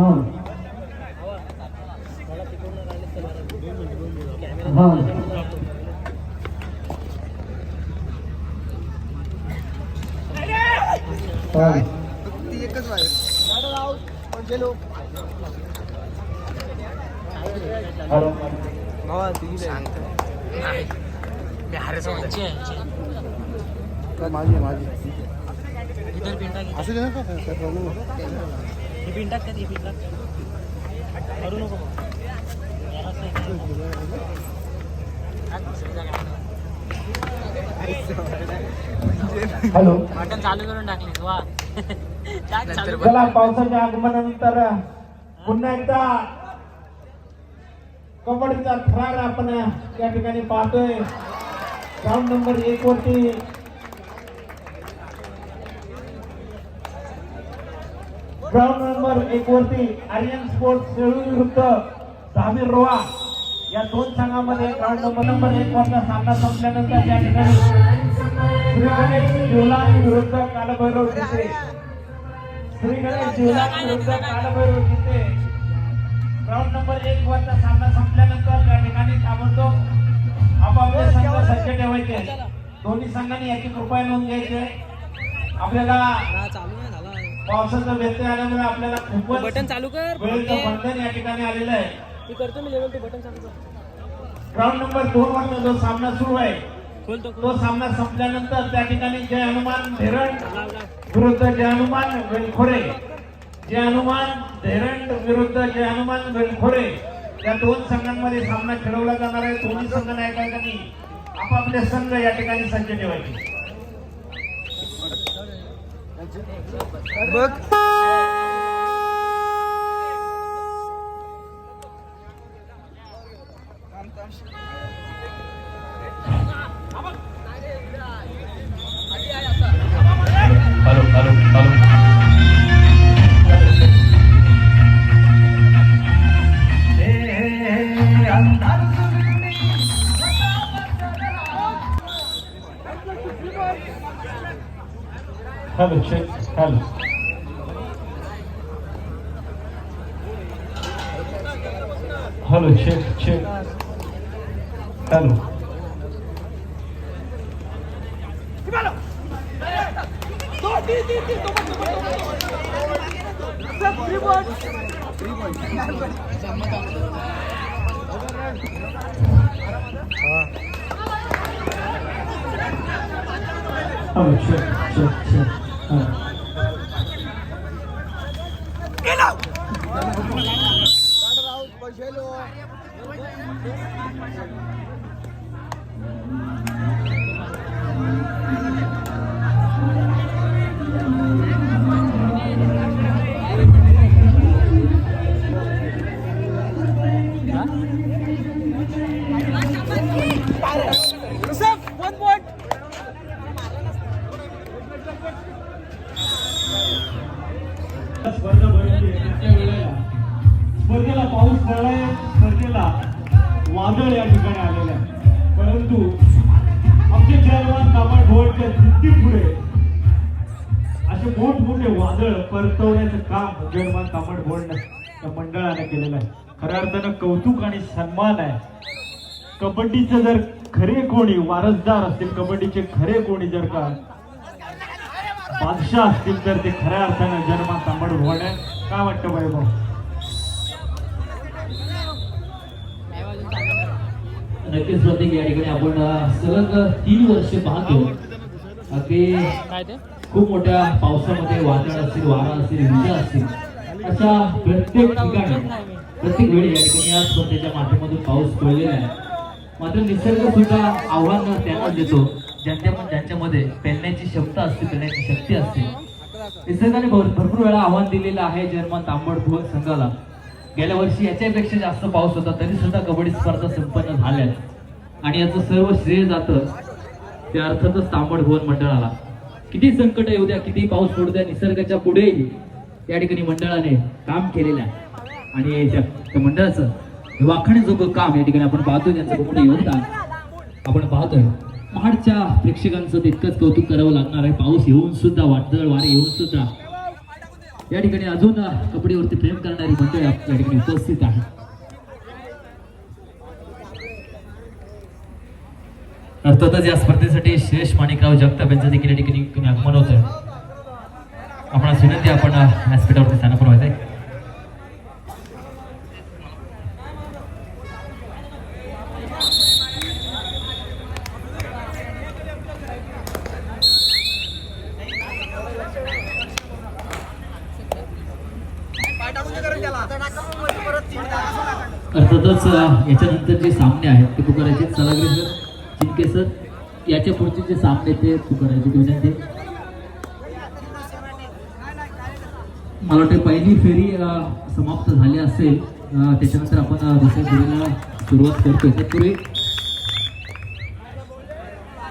हा. हा. हा. हॅलो. माझी माझी असू ही पिंटा का ही पिंटा करू नको. टाक. हॅलो. बटन चालू करून टाकली. वा. टाक चालू पावसाच्या आगमनानंतर पुन्हा एकदा कबड्डीचा थरार आपण या ठिकाणी पाहतोय. ग्राउंड नंबर एक वरती ग्राउंड नंबर एक वरती आर्यन स्पोर्ट्स सेळू विरुद्ध धामीर रोहा. या दोन संघामध्ये ग्राउंड नंबर नंबर एक वरचा सामना संपल्यानंतर या ठिकाणी श्री गणेश जिवलानी विरुद्ध कालभैरव जिथे श्री गणेश जिवलानी विरुद्ध कालभैरव जिथे ग्राउंड नंबर एक वरचा सामना संपल्यानंतर त्या ठिकाणी ताबडतोब आपापले संघ सज्ज ठेवायचे. दोन्ही संघांनी याची कृपया नोंद घ्यायची. आपल्याला पावसाचा व्यत्यय आल्यामुळे आपल्याला खूपच बटन चालू कर. वेळेचं बंधन या ठिकाणी आलेलं आहे. मी करतो मी लेवल तू बटन चालू कर. ग्राउंड नंबर दोन वरचा जो सामना सुरू आहे तो. तो सामना संपल्यानंतर त्या ठिकाणी जय हनुमान धेरण विरुद्ध जय हनुमान वेलखोरे जय हनुमान धेरण विरुद्ध जय हनुमान वेलखोरे या दोन संघांमध्ये सामना खेळवला जाणार आहे. दोन्ही संघ नायकांनी आपापले संघ या ठिकाणी सज्ज ठेवायचे. बघ hello hello hello Have a check. Helen. it. Hello, check, check. Hello. Hello, check, check, check. Check hello स्पर्धा भरली त्या वेळेला स्पर्धेला पाऊस पडलाय स्पर्धेला वादळ या ठिकाणी आलेलं आहे. परंतु आमचे जलवान कामड भोवरच्या जिद्दी पुढे. असे मोठमोठे वादळ परतवण्याचं काम जलवान कामड भोवड त्या मंडळाने केलेलं आहे. खऱ्या अर्थानं कौतुक आणि सन्मान आहे. कबड्डीचं जर खरे कोणी वारसदार असतील कबड्डीचे खरे कोणी जर का बादशाह असतील तर ते खऱ्या अर्थानं जन्मात तांबड होणे काय वाटतं बाई भाऊ? नक्कीच प्रत्येक या ठिकाणी आपण सलग तीन वर्ष पाहतो. अगदी खूप मोठ्या पावसामध्ये वादळ असतील वारा असतील विजा असतील अशा प्रत्येक ठिकाणी प्रत्येक वेळी या ठिकाणी या स्पर्धेच्या माध्यमातून पाऊस पडलेला आहे. मात्र निसर्ग सुद्धा आव्हान त्यांना देतो. ज्यांच्या ज्यांच्यामध्ये पेलण्याची क्षमता असते पेलण्याची शक्ती असते. निसर्गाने भरपूर वेळा आव्हान दिलेलं आहे जन्मा तांबड भुवन संघाला. गेल्या वर्षी याच्यापेक्षा जास्त पाऊस होता तरी सुद्धा कबड्डी स्पर्धा संपन्न झाल्या आणि याचं सर्व श्रेय जातं ते अर्थातच तांबड भुवन मंडळाला. किती संकट येऊ द्या किती पाऊस पडू द्या निसर्गाच्या पुढेही या ठिकाणी मंडळाने काम केलेलं आहे. आणि त्या मंडळाचं वाखण्याजोगं काम या ठिकाणी आपण पाहतोय त्यांचं योगदान आपण पाहतोय. महाडच्या प्रेक्षकांचं तितकंच कौतुक करावं लागणार आहे. पाऊस येऊन सुद्धा वादळ वारे येऊन सुद्धा. या ठिकाणी अजून अ, प्रेम करणारी मंडळी या ठिकाणी उपस्थित आहे अर्थातच या स्पर्धेसाठी श्रेष माणिकराव जगताप यांचं देखील या ठिकाणी आगमन होत आहे आपणास विनंती आहे, आपण व्हायचं व्यासपीठावरती स्थान पुरवायचं आहे अर्थातच अ, याच्यानंतर जे सामने आहेत ते पुकारायचे सलागरे सर चिंके सर याच्या पुढचे जे सामने ते करायचे विनंती मला वाटते पहिली फेरी समाप्त झाली असेल. त्याच्यानंतर आपण दुसऱ्या फेरीला सुरुवात करतो. तत्पूर्वी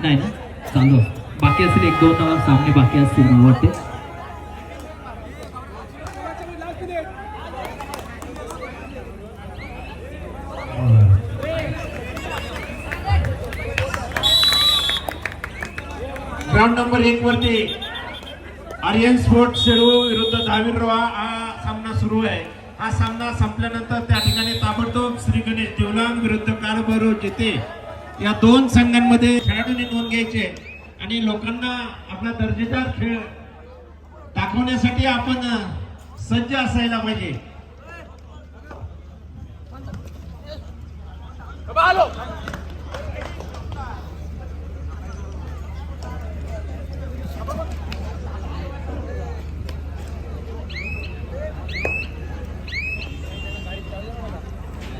नाही ना? चालू. बाकी असेल एक दोन सामने बाकी असतील मला वाटते. ग्राउंड नंबर एक वरती आर्यन स्पोर्ट्स शेडू विरुद्ध धावीरवा हा सामना सुरू आहे. हा सामना संपल्यानंतर त्या ठिकाणी ताबडतोब श्री गणेश देवलांग विरुद्ध कारभारो जेते. या दोन संघांमध्ये खेळाडूंनी नोंद घ्यायचे आणि लोकांना आपला दर्जेदार खेळ दाखवण्यासाठी आपण सज्ज असायला पाहिजे.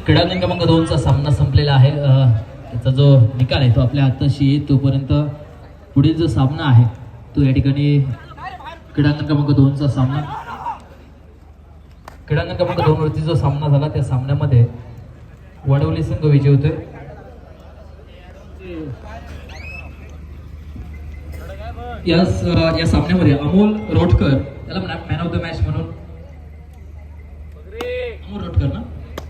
क्रीडांगण क्रमांक दोनचा सामना संपलेला आहे. त्याचा जो निकाल आहे तो आपल्या हाताशी येईल. तोपर्यंत पुढील जो सामना आहे तो या ठिकाणी क्रीडांगण क्रमांक दोनचा सामना क्रीडांगण क्रमांक दोन वरती जो सामना झाला त्या सामन्यामध्ये वडवली संघ विजय होतोय. या या सामन्यामध्ये अमोल रोटकर त्याला मॅन ऑफ द मॅच म्हणून अमोल रोटकर ना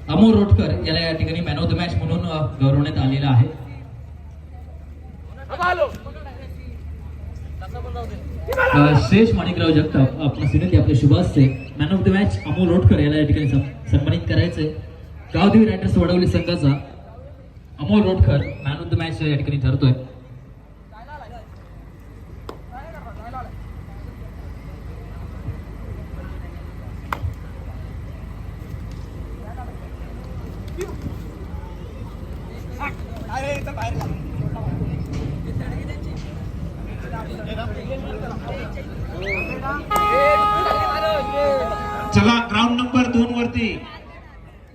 अमोल रोटकर याला या ठिकाणी मॅन ऑफ द मॅच म्हणून गौरवण्यात आलेला आहे. अ, श्रेष माणिकराव जगताप आपण विनंती आपले शुभ असते man of the match Amol Rotkar याला या ठिकाणी सन्मानित करायचंय. गावदेवी रायडर्स वडवली संघाचा Amol Rotkar man of the match या ठिकाणी ठरतोय. चला ग्राउंड नंबर दोन वरती.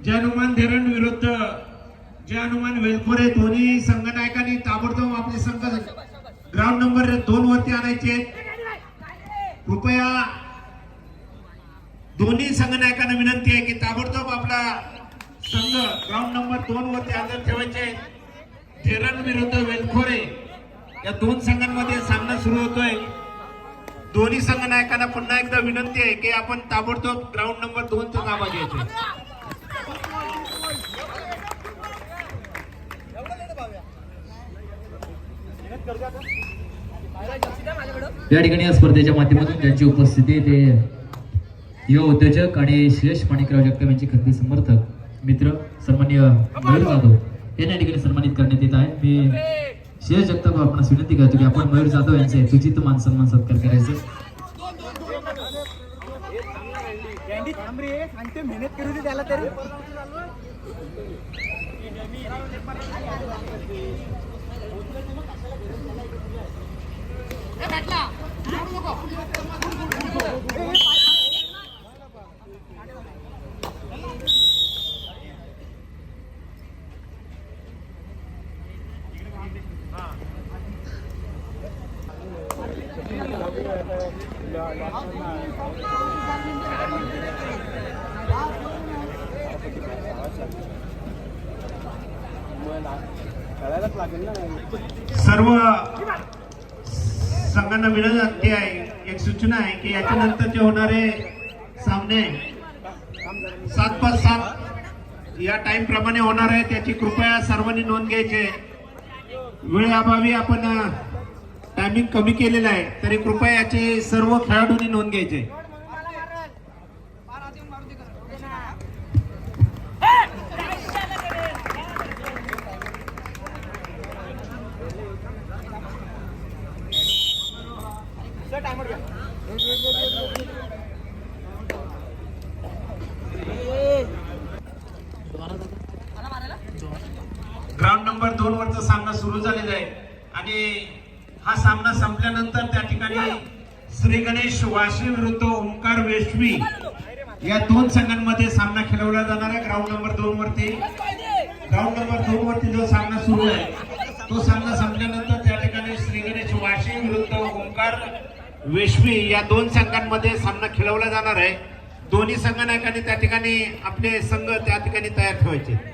जय हनुमान धरण विरुद्ध जय हनुमान वेलखोरे दोन्ही संघनायकांनी ताबडतोब आपले संघ ग्राउंड नंबर दोन वरती आणायचे कृपया दोन्ही संघनायकांना विनंती आहे की ताबडतोब आपला संघ ग्राउंड नंबर दोन वरती आदर ठेवायचे आहेत. विरुद्ध वेलखोरे या दोन संघांमध्ये सामना सुरू होतोय दोन्ही संघ नायकांना पुन्हा एकदा विनंती आहे की आपण ताबडतोब ग्राउंड नंबर दोनचा ताबा घ्यायचा या ठिकाणी या स्पर्धेच्या माध्यमातून त्यांची उपस्थिती ते युवा उद्योजक आणि श्रेष माणिकराव जगताप यांचे खंदी समर्थक मित्र सन्मान्य मयूर जाधव या ठिकाणी सन्मानित करण्यात येत आहे. मी श्रेष जगताप आपणास विनंती करतो की आपण मयूर जाधव यांचे सुचित मान सन्मान सत्कार करायचे. त्याला तरी सर्व संघांना विनंती आहे एक सूचना आहे की याच्यानंतरचे होणारे सामने सात पाच सात या टाइम प्रमाणे होणार आहे त्याची कृपया सर्वांनी नोंद घ्यायची वेळ वेळेअभावी आपण टायमिंग कमी केलेलं आहे तरी कृपया याची सर्व खेळाडूंनी नोंद घ्यायची आहे. टायमर घ्या ग्राउंड नंबर दोन वरचा सामना सुरू झालेला आहे आणि हा सामना संपल्यानंतर त्या ठिकाणी श्री गणेश वाशी विरुद्ध ओंकार वेश्वी या दोन संघांमध्ये सामना खेळवला जाणार आहे. ग्राउंड नंबर दोन वरती. ग्राउंड नंबर दोन वरती जो सामना सुरू आहे तो सामना संपल्यानंतर त्या ठिकाणी श्री गणेश वाशी विरुद्ध ओंकार वेश्वी या दोन संघांमध्ये सामना खेळवला जाणार आहे. दोन्ही संघ संघनायकांनी त्या ठिकाणी आपले संघ त्या ठिकाणी तयार ठेवायचे.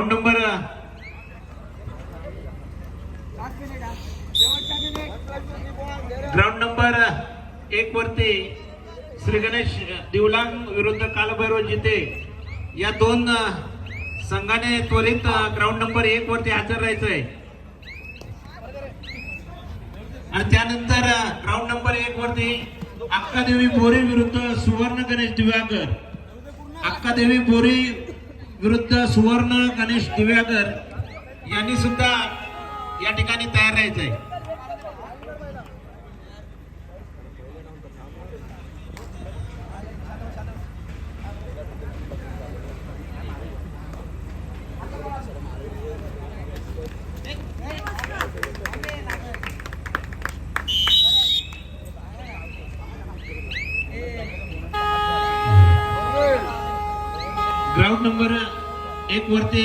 ग्राउंड नंबर ग्राउंड नंबर एक वरती श्री गणेश दिवलांग विरुद्ध कालभैरव जिते या दोन संघाने त्वरित ग्राउंड नंबर एक वरती हजर राहायचंय. आणि त्यानंतर ग्राउंड नंबर एक वरती अक्कादेवी बोरी विरुद्ध सुवर्ण गणेश दिव्याकर अक्कादेवी बोरी विरुद्ध सुवर्ण गणेश दिव्याकर यांनी सुद्धा या ठिकाणी तयार राहायचंय. ग्राउंड नंबर एक वरती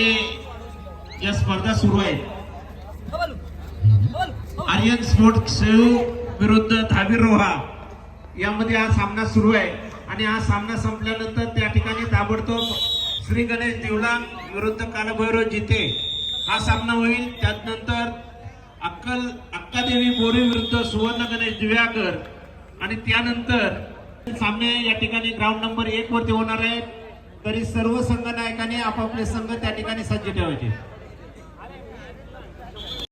या स्पर्धा सुरू आहेत. आर्यन स्पोर्ट विरुद्ध धावीर रोहा. यामध्ये हा सामना सुरू आहे. आणि हा सामना संपल्यानंतर त्या ठिकाणी ताबडतोब श्री गणेश दिवला विरुद्ध कालभैरव जिते हा सामना होईल. त्यानंतर अक्कल अक्कादेवी बोरी विरुद्ध सुवर्ण गणेश दिव्याकर. आणि त्यानंतर सामने या ठिकाणी ग्राउंड नंबर एक वरती होणार आहेत तरी सर्व संघ नायकांनी आपापले संघ त्या ठिकाणी सज्ज ठेवायचे.